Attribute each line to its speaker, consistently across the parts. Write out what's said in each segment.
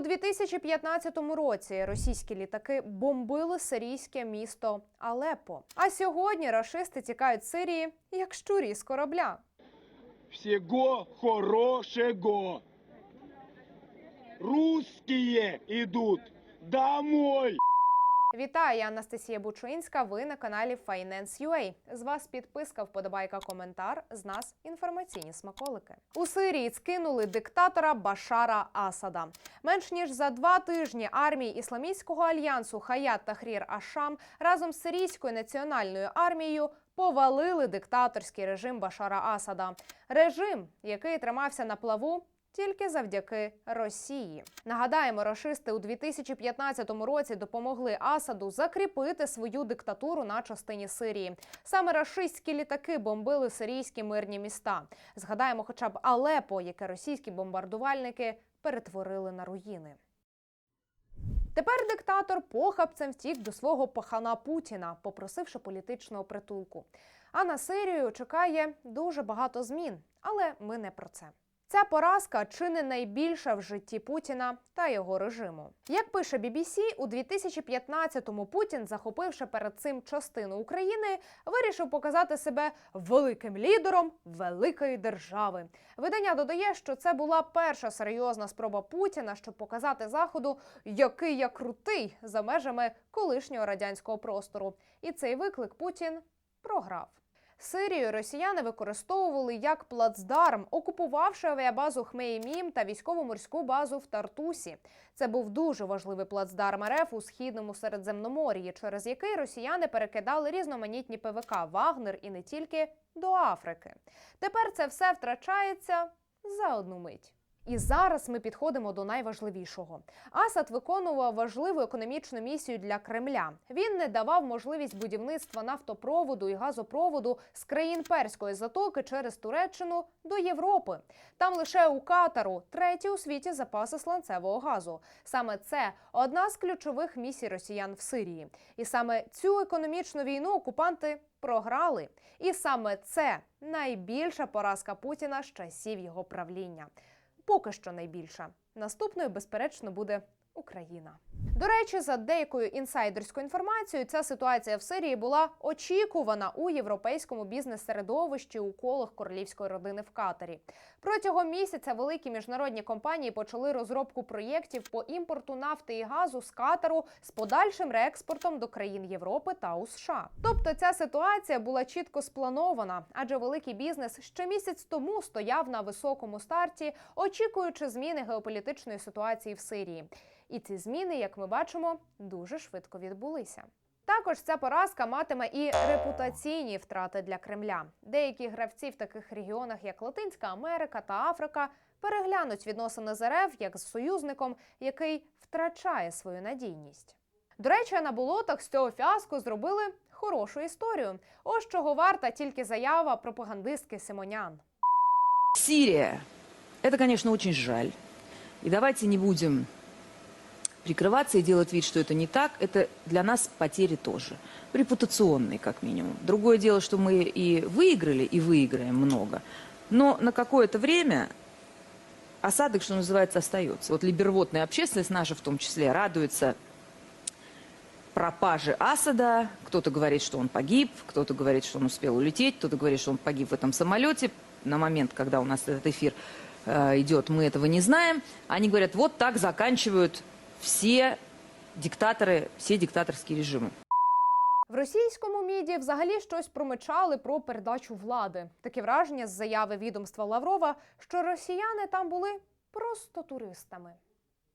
Speaker 1: У 2015 році російські літаки бомбили сирійське місто Алеппо. А сьогодні рашисти тікають Сирії як щурі з корабля.
Speaker 2: Всього хорошого. Русские идут домой.
Speaker 1: Вітаю, я Анастасія Бучинська. Ви на каналі Finance.ua. З вас підписка, вподобайка, коментар. З нас інформаційні смаколики. У Сирії скинули диктатора Башара Асада. Менш ніж за два тижні армії ісламістського альянсу Хаят Тахрір Ашам разом з сирійською національною армією повалили диктаторський режим Башара Асада. Режим, який тримався на плаву тільки завдяки Росії. Нагадаємо, рашисти у 2015 році допомогли Асаду закріпити свою диктатуру на частині Сирії. Саме рашистські літаки бомбили сирійські мирні міста. Згадаємо, хоча б Алепо, яке російські бомбардувальники перетворили на руїни. Тепер диктатор похабцем втік до свого пахана Путіна, попросивши політичного притулку. А на Сирію чекає дуже багато змін, але ми не про це. Ця поразка чи не найбільша в житті Путіна та його режиму. Як пише BBC, у 2015-му Путін, захопивши перед цим частину України, вирішив показати себе великим лідером великої держави. Видання додає, що це була перша серйозна спроба Путіна, щоб показати заходу, який я крутий за межами колишнього радянського простору. І цей виклик Путін програв. Сирію росіяни використовували як плацдарм, окупувавши авіабазу Хмеймім та військово-морську базу в Тартусі. Це був дуже важливий плацдарм РФ у східному Середземномор'ї, через який росіяни перекидали різноманітні ПВК Вагнер і не тільки до Африки. Тепер це все втрачається за одну мить. І зараз ми підходимо до найважливішого. Асад виконував важливу економічну місію для Кремля. Він не давав можливість будівництва нафтопроводу і газопроводу з країн Перської затоки через Туреччину до Європи. Там лише у Катару треті у світі запаси сланцевого газу. Саме це одна з ключових місій росіян в Сирії. І саме цю економічну війну окупанти програли. І саме це найбільша поразка Путіна з часів його правління поки що найбільша. Наступною, безперечно, буде Україна. До речі, за деякою інсайдерською інформацією, ця ситуація в Сирії була очікувана у європейському бізнес-середовищі у колах королівської родини в Катарі. Протягом місяця великі міжнародні компанії почали розробку проєктів по імпорту нафти і газу з Катару з подальшим реекспортом до країн Європи та у США. Тобто ця ситуація була чітко спланована, адже великий бізнес ще місяць тому стояв на високому старті, очікуючи зміни геополітичної ситуації в Сирії. І ці зміни, як ми бачимо, дуже швидко відбулися. Також ця поразка матиме і репутаційні втрати для Кремля. Деякі гравці в таких регіонах, як Латинська Америка та Африка, переглянуть відносини з РФ як з союзником, який втрачає свою надійність. До речі, на болотах з цього фіаско зробили хорошу історію. Ось чого варта тільки заява пропагандистки Симонян.
Speaker 3: Сирия. Это, конечно, очень жаль. И давайте не будем прикрываться и делать вид, что это не так. Это для нас потери тоже. Репутационные, как минимум. Другое дело, что мы и выиграли, и выиграем много. Но на какое-то время осадок, что называется, остается. Вот либервотная общественность наша в том числе радуется пропаже Асада. Кто-то говорит, что он погиб, кто-то говорит, что он успел улететь, кто-то говорит, что он погиб в этом самолете. На момент, когда у нас этот эфир э, идет, мы этого не знаем. Они говорят, вот так заканчивают все диктаторы, все диктаторские режимы.
Speaker 1: В російському міді взагалі щось промичали про передачу влади. Таке враження з заяви відомства Лаврова, що росіяни там були просто туристами.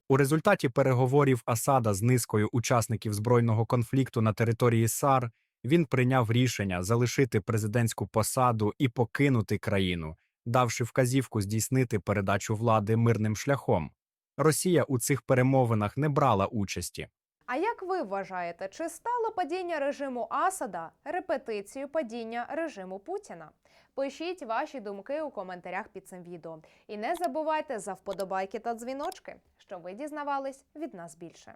Speaker 4: У результаті переговорів Асада з низкою учасників збройного конфлікту на території САР він прийняв рішення залишити президентську посаду і покинути країну, давши вказівку здійснити передачу влади мирним шляхом. Росія у цих перемовинах не брала участі.
Speaker 1: А як ви вважаєте, чи стало падіння режиму Асада репетицією падіння режиму Путіна? Пишіть ваші думки у коментарях під цим відео. І не забувайте за вподобайки та дзвіночки, щоб ви дізнавались від нас більше.